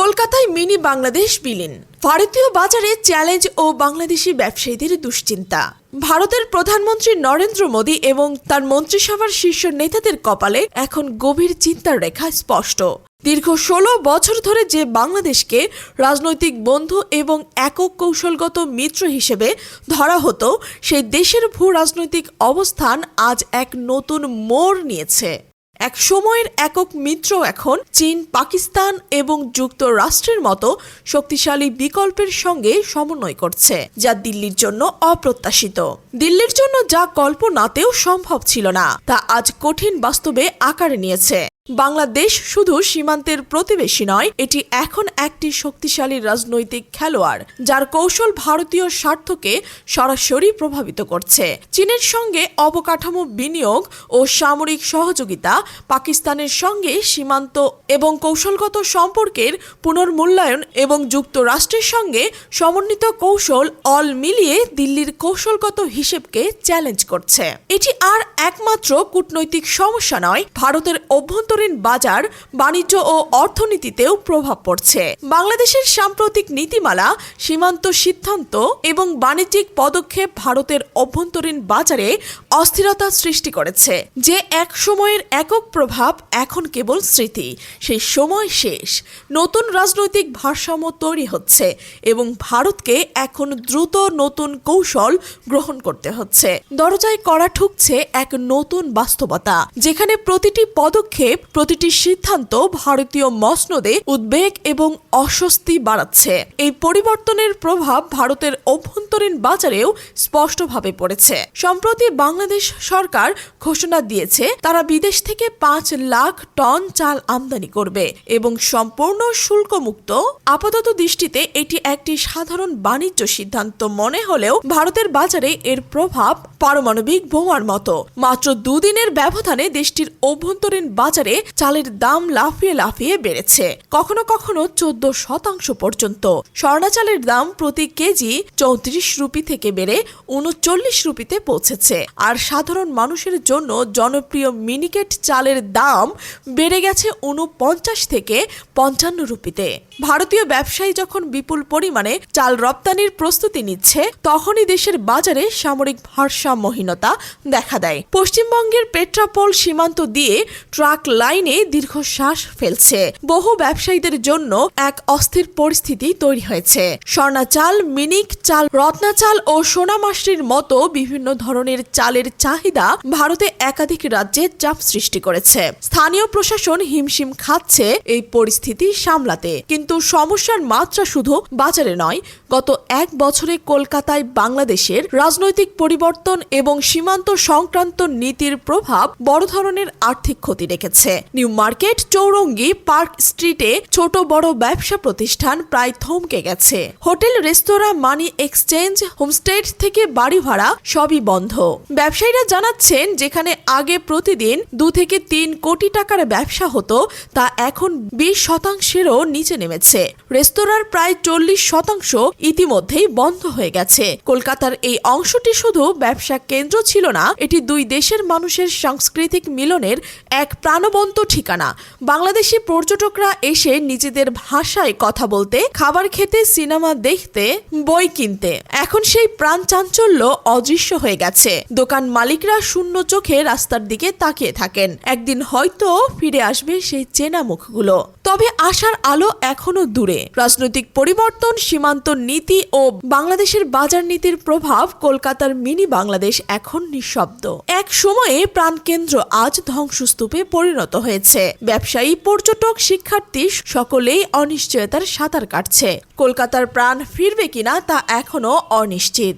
কলকাতায় মিনি বাংলাদেশ বিলীন। ভারতীয় বাজারে চ্যালেঞ্জ ও বাংলাদেশি ব্যবসায়ীদের দুশ্চিন্তা। ভারতের প্রধানমন্ত্রী নরেন্দ্র মোদী এবং তার মন্ত্রিসভার শীর্ষ নেতাদের কপালে এখন গভীর চিন্তার রেখা স্পষ্ট। দীর্ঘ ষোলো বছর ধরে যে বাংলাদেশকে রাজনৈতিক বন্ধু এবং একক কৌশলগত মিত্র হিসেবে ধরা হতো, সেই দেশের ভূ রাজনৈতিক অবস্থান আজ এক নতুন মোড় নিয়েছে। এক সময়ের একক মিত্র এখন চীন, পাকিস্তান এবং যুক্তরাষ্ট্রের মতো শক্তিশালী বিকল্পের সঙ্গে সমন্বয় করছে, যা দিল্লির জন্য অপ্রত্যাশিত। দিল্লির জন্য যা কল্পনাতেও সম্ভব ছিল না, তা আজ কঠিন বাস্তবে আকার নিয়েছে। বাংলাদেশ শুধু সীমান্তের প্রতিবেশী নয়, এটি এখন একটি শক্তিশালী রাজনৈতিক খেলোয়াড়, যার কৌশল ভারতীয় স্বার্থকে সরাসরি প্রভাবিত করছে। চীনের সঙ্গে অবকাঠামো বিনিয়োগ ও সামরিক সহযোগিতা পাকিস্তানের সঙ্গে সীমান্ত এবং কৌশলগত সম্পর্কের পুনর্মূল্যায়ন এবং যুক্তরাষ্ট্রের সঙ্গে সমন্বিত কৌশল অল মিলিয়ে দিল্লির কৌশলগত হিসেবকে চ্যালেঞ্জ করছে। এটি আর একমাত্র কূটনৈতিক সমস্যা নয়, ভারতের অভ্যন্তরীণ বাজার বাণিজ্য ও অর্থনীতিতেও প্রভাব পড়ছে। বাংলাদেশের সাম্প্রতিক নীতিমালা, সীমান্ত সিদ্ধান্ত এবং বাণিজ্যিক পদক্ষেপ ভারতের অভ্যন্তরীণ বাজারে অস্থিরতা সৃষ্টি করেছে, যে এক সময়ের একক প্রভাব এখন কেবল স্মৃতি। সেই সময় শেষ। নতুন রাজনৈতিক ভারসাম্য তৈরি হচ্ছে এবং ভারতকে এখন দ্রুত নতুন কৌশল গ্রহণ করতে হচ্ছে। দরজায় করা ঠুকছে এক নতুন বাস্তবতা, যেখানে প্রতিটি পদক্ষেপ প্রতিটি সিদ্ধান্ত ভারতীয় মসনদে উদ্বেগ এবং অস্বস্তি বাড়াচ্ছে। এই পরিবর্তনের প্রভাব ভারতের অভ্যন্তরীণ বাজারেও স্পষ্টভাবে পড়েছে। সম্প্রতি বাংলাদেশ সরকার ঘোষণা দিয়েছে, তারা বিদেশ থেকে পাঁচ লাখ টন চাল আমদানি করবে এবং সম্পূর্ণ শুল্কমুক্ত। আপাতত দৃষ্টিতে এটি একটি সাধারণ বাণিজ্য সিদ্ধান্ত মনে হলেও ভারতের বাজারে এর প্রভাব পারমাণবিক বোমার মতো। মাত্র দুদিনের ব্যবধানে দেশটির অভ্যন্তরীণ বাজারে চালের দাম লাফিয়ে লাফিয়ে বেড়েছে। কখনো কখনো চোদ্দ শতাংশ পর্যন্ত। স্বর্ণা চালের দাম প্রতি কেজি চৌত্রিশ রুপি থেকে বেড়ে উনচল্লিশ রুপিতে পৌঁছেছে। আর সাধারণ মানুষের জন্য জনপ্রিয় মিনিকেট চালের দাম বেড়ে গেছে উনপঞ্চাশ থেকে পঞ্চান্ন রুপিতে। ভারতীয় ব্যবসায়ী যখন বিপুল পরিমাণে চাল রপ্তানির প্রস্তুতি নিচ্ছে, তখনই দেশের বাজারে সামরিক ভারসাম্যহীনতা দেখা দেয়। পশ্চিমবঙ্গের পেট্রাপোল সীমান্ত দিয়ে ট্রাক লাইনে দীর্ঘশ্বাস ফেলছে। বহু ব্যবসায়ীদের জন্য এক অস্থির পরিস্থিতি তৈরি হয়েছে। স্বর্ণা চাল, মিনিক চাল, রত্না চাল ও সোনামাসির মতো বিভিন্ন ধরনের চালের চাহিদা ভারতে একাধিক রাজ্যে চাপ সৃষ্টি করেছে। স্থানীয় প্রশাসন হিমশিম খাচ্ছে এই পরিস্থিতি সামলাতে। কিন্তু সমস্যার মাত্রা শুধু বাজারে নয়, গত এক বছরে কলকাতায় বাংলাদেশের রাজনৈতিক পরিবর্তন এবং সীমান্ত সংক্রান্ত নীতির প্রভাব বড় ধরনের আর্থিক ক্ষতি রেখেছে। নিউ মার্কেট চৌরঙ্গি পার্ক স্ট্রিটে ছোট বড় ব্যবসা প্রতিষ্ঠান প্রায় থমকে গেছে। Hotel, restaurant, money exchange, homestay থেকে বাড়ি ভাড়া সবই বন্ধ। ব্যবসায়ীরা জানাচ্ছেন, যেখানে আগে প্রতিদিন দু থেকে তিন কোটি টাকার ব্যবসা হতো, তা এখন বিশ শতাংশেরও নিচে নেমেছে। রেস্তোরাঁর প্রায় চল্লিশ শতাংশ ইতিমধ্যেই বন্ধ হয়ে গেছে। কলকাতার এই অংশটি শুধু ব্যবসা কেন্দ্র ছিল না, এটি দুই দেশের মানুষের সাংস্কৃতিক মিলনের এক প্রাণবন্ত ঠিকানা। বাংলাদেশি পর্যটকরা এসে নিজেদের ভাষায় কথা বলতে, খাবার খেতে, সিনেমা দেখতে, বই কিনতে। এখন সেই প্রাণ চাঞ্চল্য অদৃশ্য হয়ে গেছে। দোকান মালিকরা শূন্য চোখে রাস্তার দিকে তাকিয়ে থাকেন। একদিন হয়তো ফিরে আসবে সেই চেনা মুখগুলো। তবে আশার আলো এখনও দূরে। রাজনৈতিক পরিবর্তন, সীমান্ত নীতি ও বাংলাদেশের বাজার নীতির প্রভাব কলকাতার মিনি বাংলাদেশ এখন নিঃশব্দ। এক সময়ে প্রাণকেন্দ্র আজ ধ্বংসস্তূপে পরিণত হয়েছে। ব্যবসায়ী, পর্যটক, শিক্ষার্থী সকলেই অনিশ্চয়তার সাঁতার কাটছে। কলকাতার প্রাণ ফিরবে কিনা তা এখনও অনিশ্চিত।